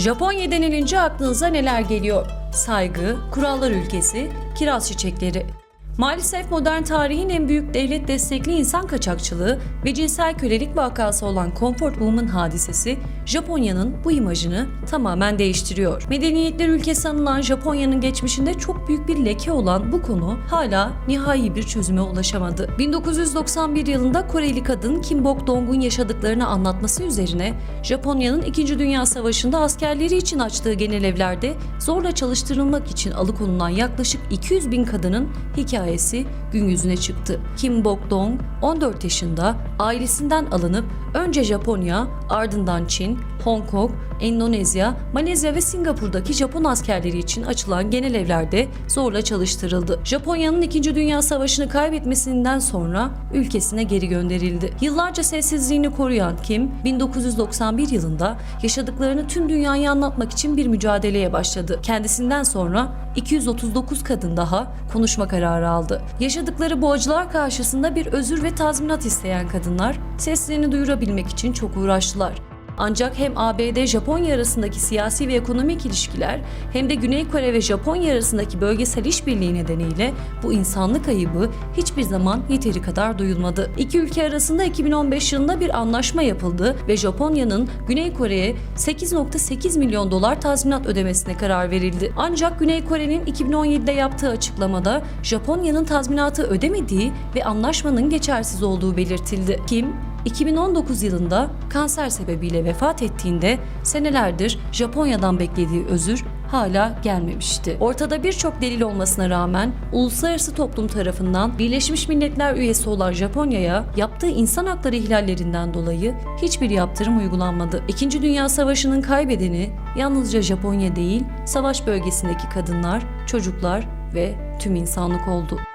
Japonya denilince aklınıza neler geliyor? Saygı, kurallar ülkesi, kiraz çiçekleri. Maalesef modern tarihin en büyük devlet destekli insan kaçakçılığı ve cinsel kölelik vakası olan Comfort Woman hadisesi Japonya'nın bu imajını tamamen değiştiriyor. Medeniyetler ülkesi anılan Japonya'nın geçmişinde çok büyük bir leke olan bu konu hala nihai bir çözüme ulaşamadı. 1991 yılında Koreli kadın Kim Bok-dong'un yaşadıklarını anlatması üzerine Japonya'nın 2. Dünya Savaşı'nda askerleri için açtığı genel evlerde zorla çalıştırılmak için alıkonulan yaklaşık 200 bin kadının hikayesi gün yüzüne çıktı. Kim Bok-dong 14 yaşında ailesinden alınıp önce Japonya, ardından Çin, Hong Kong, Endonezya, Malezya ve Singapur'daki Japon askerleri için açılan genel evlerde zorla çalıştırıldı. Japonya'nın 2. Dünya Savaşı'nı kaybetmesinden sonra ülkesine geri gönderildi. Yıllarca sessizliğini koruyan Kim, 1991 yılında yaşadıklarını tüm dünyaya anlatmak için bir mücadeleye başladı. Kendisinden sonra 239 kadın daha konuşma kararı aldı. Yaşadıkları bu acılar karşısında bir özür ve tazminat isteyen kadınlar seslerini duyurabilmek için çok uğraştılar. Ancak hem ABD-Japonya arasındaki siyasi ve ekonomik ilişkiler hem de Güney Kore ve Japonya arasındaki bölgesel işbirliği nedeniyle bu insanlık ayıbı hiçbir zaman yeteri kadar duyulmadı. İki ülke arasında 2015 yılında bir anlaşma yapıldı ve Japonya'nın Güney Kore'ye 8.8 milyon dolar tazminat ödemesine karar verildi. Ancak Güney Kore'nin 2017'de yaptığı açıklamada Japonya'nın tazminatı ödemediği ve anlaşmanın geçersiz olduğu belirtildi. Kim, 2019 yılında kanser sebebiyle vefat ettiğinde senelerdir Japonya'dan beklediği özür hala gelmemişti. Ortada birçok delil olmasına rağmen uluslararası toplum tarafından Birleşmiş Milletler üyesi olan Japonya'ya yaptığı insan hakları ihlallerinden dolayı hiçbir yaptırım uygulanmadı. İkinci Dünya Savaşı'nın kaybedeni yalnızca Japonya değil, savaş bölgesindeki kadınlar, çocuklar ve tüm insanlık oldu.